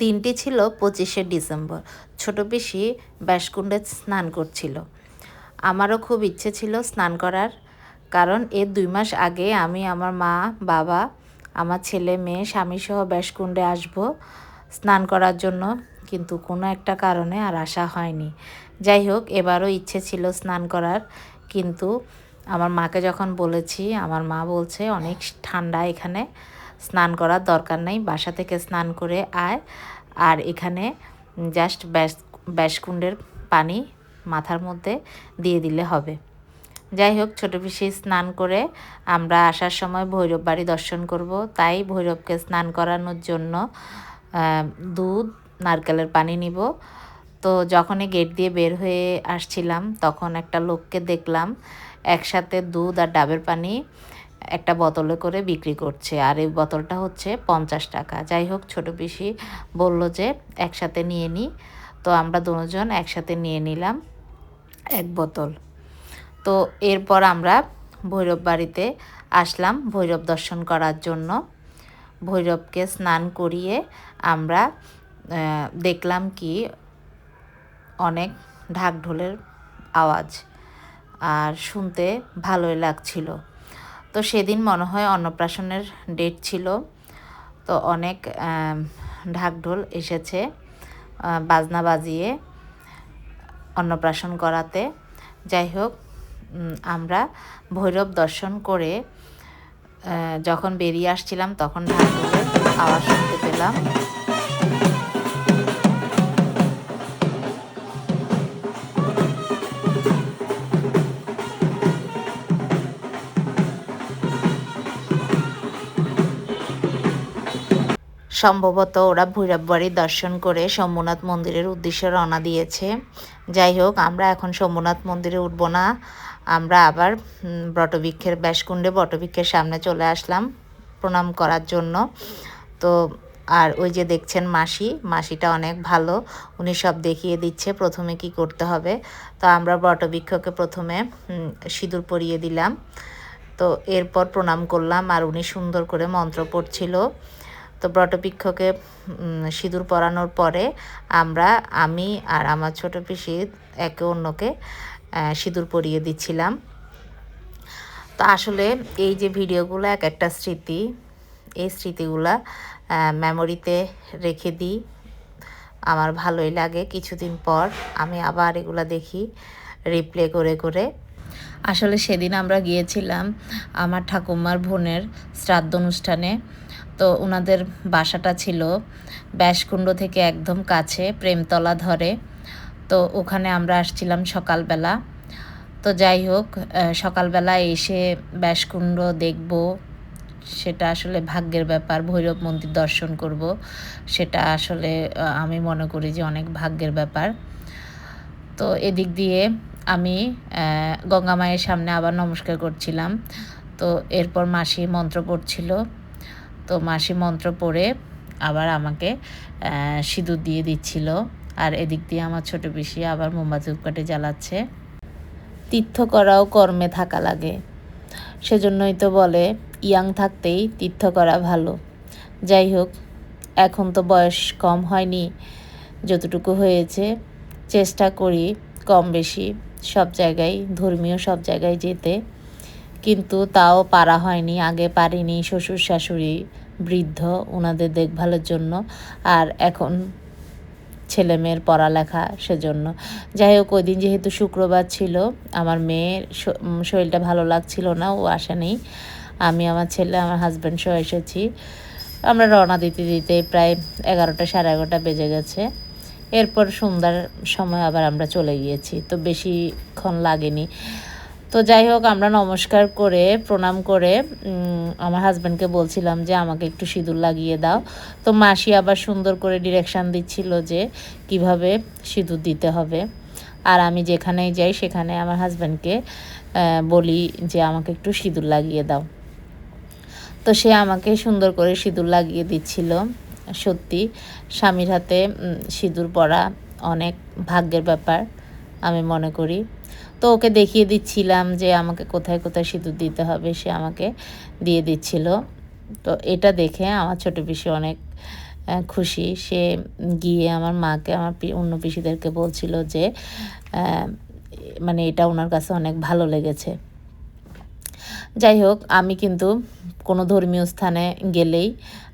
দিনটি ছিল পঁচিশে ডিসেম্বর। ছোট পিসি ব্যাসকুণ্ডে স্নান করছিল। আমারও খুব ইচ্ছে ছিল স্নান করার, কারণ এর দুই মাস আগে আমি আমার মা, বাবা, আমার ছেলে, মেয়ে স্বামী সহ ব্যাসকুণ্ডে আসব স্নান করার জন্য, কিন্তু কোনো একটা কারণে আর আসা হয়নি। যাই হোক, এবারও ইচ্ছে ছিল স্নান করার, কিন্তু আমার মাকে যখন বলেছি, আমার মা বলছে, অনেক ঠান্ডা এখানে। স্নান করার দরকার নেই। বাসা থেকে স্নান করে আয়। আর এখানে জাস্ট ব্যাস, ব্যাসকুণ্ডের পানি মাথার মধ্যে দিয়ে দিলে হবে। যাই হোক, ছোটো পিসি স্নান করে আমরা আসার সময় ভৈরব বাড়ি দর্শন করব। তাই ভৈরবকে স্নান করানোর জন্য দুধ, নারকেলের পানি নিব। তো যখনই গেট দিয়ে বের হয়ে আসছিলাম, তখন একটা লোককে দেখলাম। একসাথে দুধ আর ডাবের পানি একটা বোতলে করে বিক্রি করছে। আর এই বোতলটা হচ্ছে পঞ্চাশ টাকা। যাই হোক, ছোটো পিসি বলল যে, একসাথে নিয়ে নিই তো আমরা দুজন একসাথে নিয়ে নিলাম এক বোতল। তো এরপর আমরা ভৈরব বাড়িতে আসলাম ভৈরব দর্শন করার জন্য। ভৈরবকে স্নান করিয়ে আমরা দেখলাম কি, অনেক ঢাক ঢোলের আওয়াজ। আর শুনতে ভালোই লাগছিল। তো সেদিন মনে হয় অন্নপ্রাশনের ডেট ছিল, তো অনেক ঢাকঢোল এসেছে বাজনা বাজিয়ে অন্নপ্রাশন করাতে। যাই হোক আমরা ভৈরব দর্শন করে যখন বেরিয়ে আসছিলাম তখন ঢাকঢোলের আওয়াজ শুনতে পেলাম। সম্ভবত ওরা ভৈরব বাড়ি দর্শন করে সোমনাথ মন্দিরের উদ্দেশ্যে রওনা দিয়েছে। যাই হোক, আমরা এখন সোমনাথ মন্দিরে উঠবো না। আমরা আবার বটবৃক্ষের ব্যাসকুণ্ডে বটবৃক্ষের সামনে চলে আসলাম প্রণাম করার জন্য। তো, আর ওই যে দেখছেন মাসি, মাসিটা অনেক ভালো। উনি সব দেখিয়ে দিচ্ছে প্রথমে কি করতে হবে। তো আমরা বটবৃক্ষকে প্রথমে সিঁদুর পরিয়ে দিলাম। তো এরপর প্রণাম করলাম আর উনি সুন্দর করে মন্ত্র পড়ছিল। তো ব্রতবৃক্ষকে সিঁদুর পরানোর পরে আমরা, আমি আর আমার ছোট পিসি একে অন্যকে সিঁদুর পরিয়ে দিচ্ছিলাম। তো আসলে এই যে ভিডিওগুলো এক একটা স্মৃতি, এই স্মৃতিগুলা মেমোরিতে রেখে দিই। আমার ভালোই লাগে। কিছুদিন পর আমি আবার এগুলা দেখি রিপ্লে করে করে। আসলে সেদিন আমরা গিয়েছিলাম আমার ঠাকুমার বোনের শ্রাদ্ধ অনুষ্ঠানে। তো ওনাদের বাসাটা ছিল ব্যাসকুণ্ড থেকে একদম কাছে, প্রেমতলা ধরে। তো ওখানে আমরা আসছিলাম সকালবেলা। তো যাই হোক সকালবেলা এসে ব্যাসকুণ্ড দেখব। সেটা আসলে ভাগ্যের ব্যাপার, ভৈরব মন্দির দর্শন করব। সেটা আসলে আমি মনে করি যে অনেক ভাগ্যের ব্যাপার। তো এদিক দিয়ে আমি গঙ্গা মায়ের সামনে আবার নমস্কার করছিলাম। তো এরপর মাসি মন্ত্র পড়ছিল। তো মাসি মন্ত্র পড়ে আবার আমাকে সিঁদুর দিয়ে দিচ্ছিল। আর এদিক দিয়ে আমার ছোট পিসি আবার মোমবাতি উপকাটে জ্বালাচ্ছে। তীর্থ করাও কর্মে থাকা লাগে। সেজন্যই তো বলে, ইয়াং থাকতেই তীর্থ করা ভালো। যাই হোক, এখন তো বয়স কম হয়নি। যতটুকু হয়েছে, চেষ্টা করি কম বেশি। সব জায়গায়, ধর্মীয় সব জায়গায় যেতে। কিন্তু তাও পারা হয়নি, আগে পারিনি শ্বশুর শাশুড়ি বৃদ্ধ ওনাদের দেখভালের জন্য। আর এখন ছেলে মেয়ের পড়ালেখা সেজন্য। যাই হোক, ওই দিন যেহেতু শুক্রবার ছিল, আমার মেয়ের শরীরটা ভালো লাগছিল না, ও আসেনি আমি আমার ছেলে, আমার হাজব্যান্ড সহ এসেছি। আমরা রওনা দিতে দিতে প্রায় এগারোটা সাড়ে এগারোটা বেজে গেছে। এরপর সন্ধ্যার সময় আবার আমরা চলে গিয়েছি। তো বেশিক্ষণ লাগেনি। তো যাই হোক, আমরা নমস্কার করে, প্রণাম করে আমার হাজব্যান্ডকে বলছিলাম যে আমাকে একটু সিঁদুর লাগিয়ে দাও। তো মাসি আবার সুন্দর করে ডিরেকশান দিচ্ছিল যে কীভাবে সিঁদুর দিতে হবে। আর আমি যেখানেই যাই, সেখানে আমার হাজব্যান্ডকে বলি যে আমাকে একটু সিঁদুর লাগিয়ে দাও। তো সে আমাকে সুন্দর করে সিঁদুর লাগিয়ে দিচ্ছিল। সত্যি, স্বামীর হাতে সিঁদুর পরা অনেক ভাগ্যের ব্যাপার, আমি মনে করি। তো ওকে দেখিয়ে দিচ্ছিলাম যে আমাকে কোথায় কোথায় সিঁদুর দিতে হবে, সে আমাকে দিয়ে দিচ্ছিল। তো এটা দেখে আমার ছোটো পিসি অনেক খুশি। সে গিয়ে আমার মাকে, আমার অন্য পিসিদেরকে বলছিল যে মানে এটা ওনার কাছে অনেক ভালো লেগেছে। যাই হোক আমি কিন্তু কোনো ধর্মীয় স্থানে গেলেই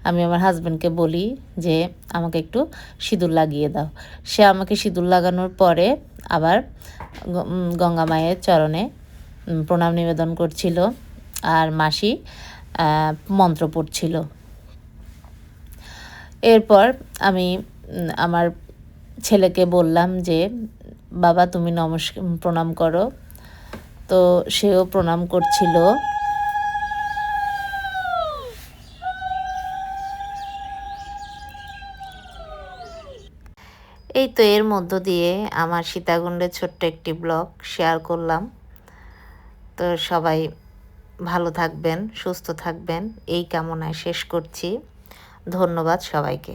আমি আমার হাজব্যান্ডকে বলি যে, আমাকে একটু সিঁদুর লাগিয়ে দাও। সে আমাকে সিঁদুর লাগানোর পরে আবার গঙ্গা মায়ের চরণে প্রণাম নিবেদন করছিল আর মাসি মন্ত্র পড়ছিল। এরপর আমি আমার ছেলেকে বললাম যে, বাবা, তুমি নমস্কার প্রণাম করো। তো সেও প্রণাম করছিল। এই তো এর মধ্য দিয়ে আমার সীতাকুণ্ডের ছোট্ট একটি ব্লগ শেয়ার করলাম। তো সবাই ভালো থাকবেন, সুস্থ থাকবেন। এই কামনায় শেষ করছি। ধন্যবাদ সবাইকে।